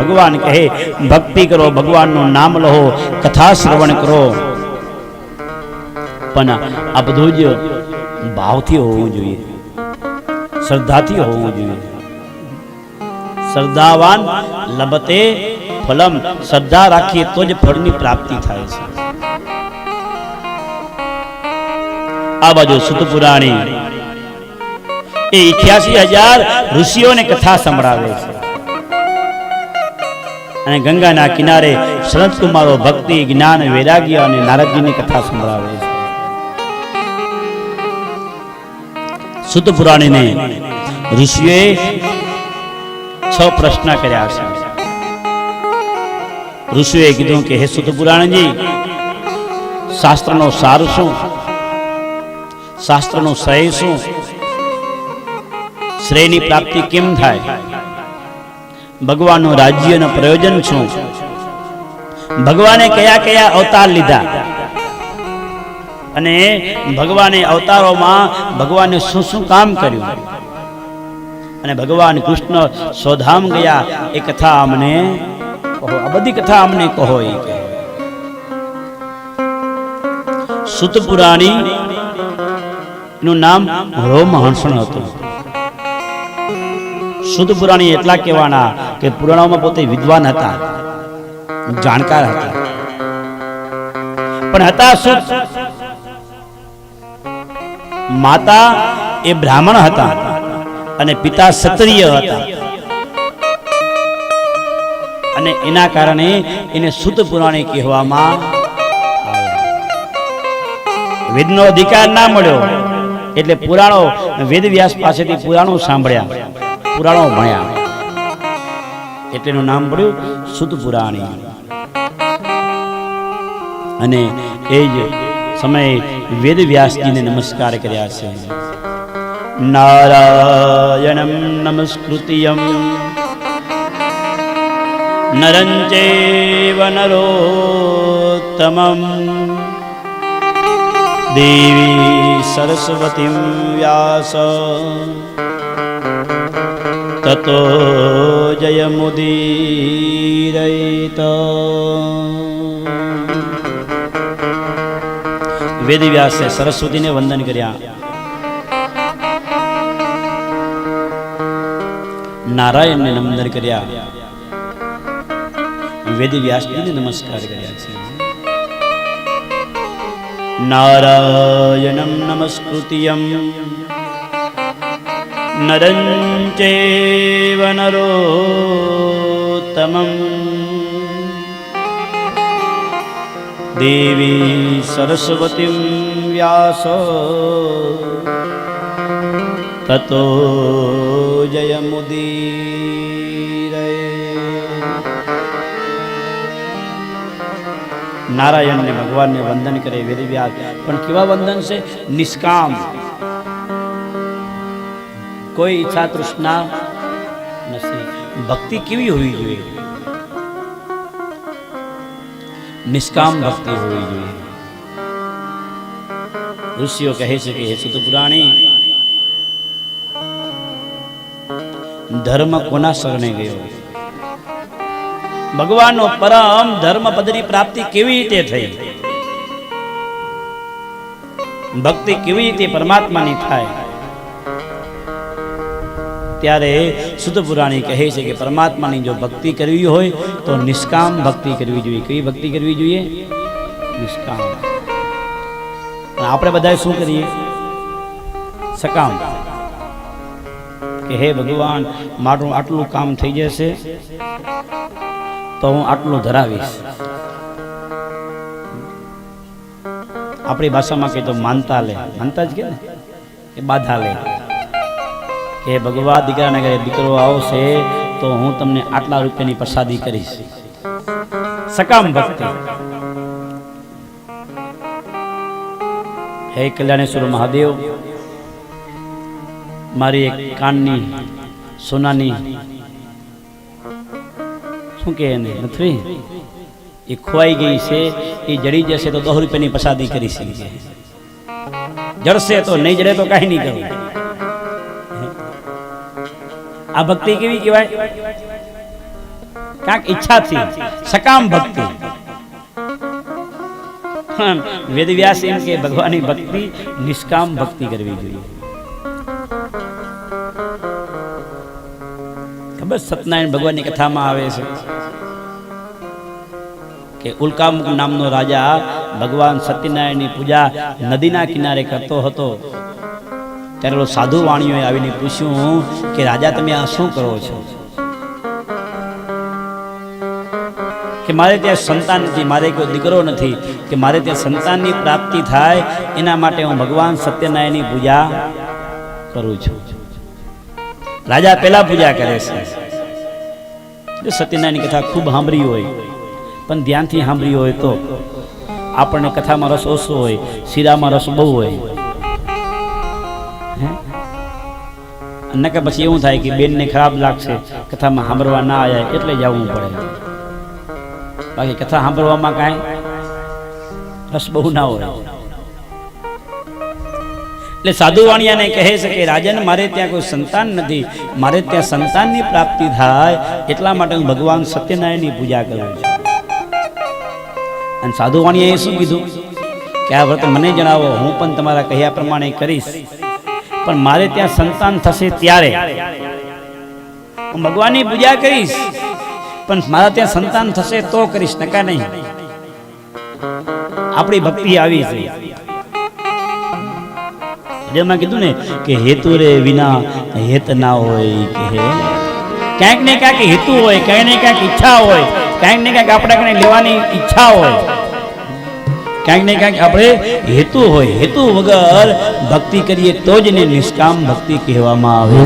ભગવાન કહે, ભક્તિ કરો, ભગવાનનું નામ લો કથા શ્રવણ કરો. પણ આ બધું જ ભાવથી હોવું જોઈએ. શ્રદ્ધાથી હોવું જોઈએ. શ્રદ્ધાવાન લબતે ફલમ. શ્રદ્ધા રાખીએ તો જ ફળની પ્રાપ્તિ થાય છે. આ બાજુ સુતપુરાણી. એ ઇઠ્યાસી હજાર ઋષિઓને કથા સંભળાવે છે. અને ગંગાના કિનારે શરદકુમારો ભક્તિ, જ્ઞાન, વૈરાગ્ય અને નારદજીની કથા સંભળાવે છે. સુત પુરાણીને ઋષિએ છ પ્રશ્ન કર્યા છે. ઋષિએ કીધું કે, હે સુત પુરાણજી, શાસ્ત્રનો સાર શું? શાસ્ત્રનો શ્રેય શું? શ્રેયની પ્રાપ્તિ કેમ થાય? ભગવાનનું રાજ્યનું પ્રયોજન શું ભગવાને કયા કયા અવતાર લીધા? અને ભગવાને અવતારોમાં ભગવાને શું શું કામ કર્યું? અને ભગવાન કૃષ્ણ સ્વધામ ગયા, એ કથા અમને કહો, આ બધી કથા અમને કહો એ સુત પુરાણી નું નામ રોમહંસણ હતું. સુત પુરાણી એટલા કહેવાના કે પુરાણોમાં પોતે વિદ્વાન હતા, જાણકાર હતા. પણ હતા શું? માતા એ બ્રાહ્મણ હતા અને પિતા ક્ષત્રિય હતા. અને એના કારણે એને શુદ્ધ પુરાણી કહેવામાં વેદનો અધિકાર ના મળ્યો, એટલે પુરાણો વેદ વ્યાસ પાસેથી પુરાણો સાંભળ્યા, પુરાણો ભણ્યા. એટલે એનું નામ પડ્યું સુદ પુરાણી. અને એ જ સમયે વેદ વ્યાસજીને નમસ્કાર કર્યા છે. નારાયણમ નમસ્કૃતિયમ. નરં ચૈવ નરોત્તમમ. દેવી સરસ્વતીમ વ્યાસ. તતો જયમુદીરયત વેદવ્યાસે સરસ્વતીને વંદન કર્યા નારાયણને નમન કર્યા વેદવ્યાસજીને નમસ્કાર કર્યા છે નારાયણમ નમસ્કૃતિયમ નરં ચૈવ નરોત્તમં દેવી સરસ્વતી વ્યાસ તતો જયમુદીરય નારાયણને ભગવાનને વંદન કરે વેદવ્યાસ પણ કેવા વંદન છે નિષ્કામ કોઈ ઈચ્છા તૃષ્ણા નથી. ભક્તિ કેવી હોવી જોઈએ? નિષ્કામ ભક્તિ હોવી જોઈએ. ઋષિઓ કહે છે કે હે સુત પુરાણી ધર્મ કોના શરણે ગયો? ભગવાનનો પરમ ધર્મ પદની પ્રાપ્તિ કેવી રીતે થઈ? ભક્તિ કેવી રીતે પરમાત્માની થાય? ત્યારે શુદ્ધ પુરાણી કહે છે કે પરમાત્માની જો ભક્તિ કરવી હોય તો નિષ્કામ ભક્તિ કરવી જોઈએ. કેવી ભક્તિ કરવી જોઈએ? નિષ્કામ. આપણે બધા શું કરીએ? સકામ. કે હે ભગવાન, મારું આટલું કામ થઈ જશે તો હું આટલું ધરાવીશ. આપણી ભાષામાં કહે તો માનતા લે. માનતા જ કે ને? એ બાધા લે. કે ભગવાન દીકરાને ઘરે દીકરો આવશે તો હું તમને આટલા રૂપિયાની પ્રસાદી કરીશ. સકામ ભક્તિ. હે કલ્યાણેશ્વર મહાદેવ, મારી એક કાનની, સોનાની, શું કે એને, નથી? એ ખોવાઈ ગઈ છે, એ જડી જશે તો દસ રૂપિયાની પ્રસાદી કરી શકે જડશે તો નહીં જડે તો કાંઈ નહીં કરું. આ ભક્તિ કેવી કહેવાય? કાંક ઈચ્છાથી સકામ ભક્તિ. વેદવ્યાસ એમ કે ભગવાનની ભક્તિ, નિષ્કામ ભક્તિ કરવી જોઈએ. ખબર સત્યનારાયણ ભગવાનની કથામાં આવે છે કે ઉલ્કામુખ નામનો રાજા ભગવાન સત્યનારાયણની પૂજા નદીના કિનારે કરતો હતો. ત્યારે સાધુ વાણીઓએ આવીને પૂછ્યું કે, રાજા, તમે આ શું કરો છો? કે, મારે ત્યાં સંતાન નથી, મારે કોઈ દીકરો નથી, કે મારે ત્યાં સંતાનની પ્રાપ્તિ થાય, એના માટે હું ભગવાન સત્યનારાયણની પૂજા કરું છું. રાજા પહેલા પૂજા કરે છે. સત્યનારાયણની કથા ખૂબ સાંભળી હોય, પણ ધ્યાનથી સાંભળી હોય તો આપણને કથામાં રસ ઓછો હોય, શીરામાં રસ બહુ હોય. નકર પછી એવું થાય કે બેનને ખરાબ લાગશે, કથામાં સાંભળવા ના આવ્યા એટલે જવું પડે. બાકી કથા સાંભળવામાં કાંઈ રસ બહુ ના હોય. એટલે સાધુ વાણિયાને કહે છે કે, રાજન, મારે ત્યાં કોઈ સંતાન નથી. મારે ત્યાં સંતાનની પ્રાપ્તિ થાય, એટલા માટે હું ભગવાન સત્યનારાયણની પૂજા કરું છું. અને સાધુ વાણિયાએ શું કીધું? કે, આ વ્રત મને જણાવો, હું પણ તમારા કહ્યા પ્રમાણે કરીશ. પણ મારે ત્યાં સંતાન થશે ત્યારે. હું ભગવાનની પૂજા કરીશ, પણ મારા ત્યાં સંતાન થશે તો કરીશ, નકા નહીં? આપણી ભક્તિ આવી છે. જેમાં કીધું ને કે હેતુ રે વિના હેત ના હોય કે ક્યાંક ને ક્યાંક હેતુ હોય, ક્યાંક ને ક્યાંક ઈચ્છા હોય, ક્યાંક ને ક્યાંક આપણે કઈ લેવાની ઈચ્છા હોય. ક્યાંક ને ક્યાંક આપણે હેતુ હોય, હેતુ વગર ભક્તિ કરીએ તો જ એને નિષ્કામ ભક્તિ કહેવામાં આવે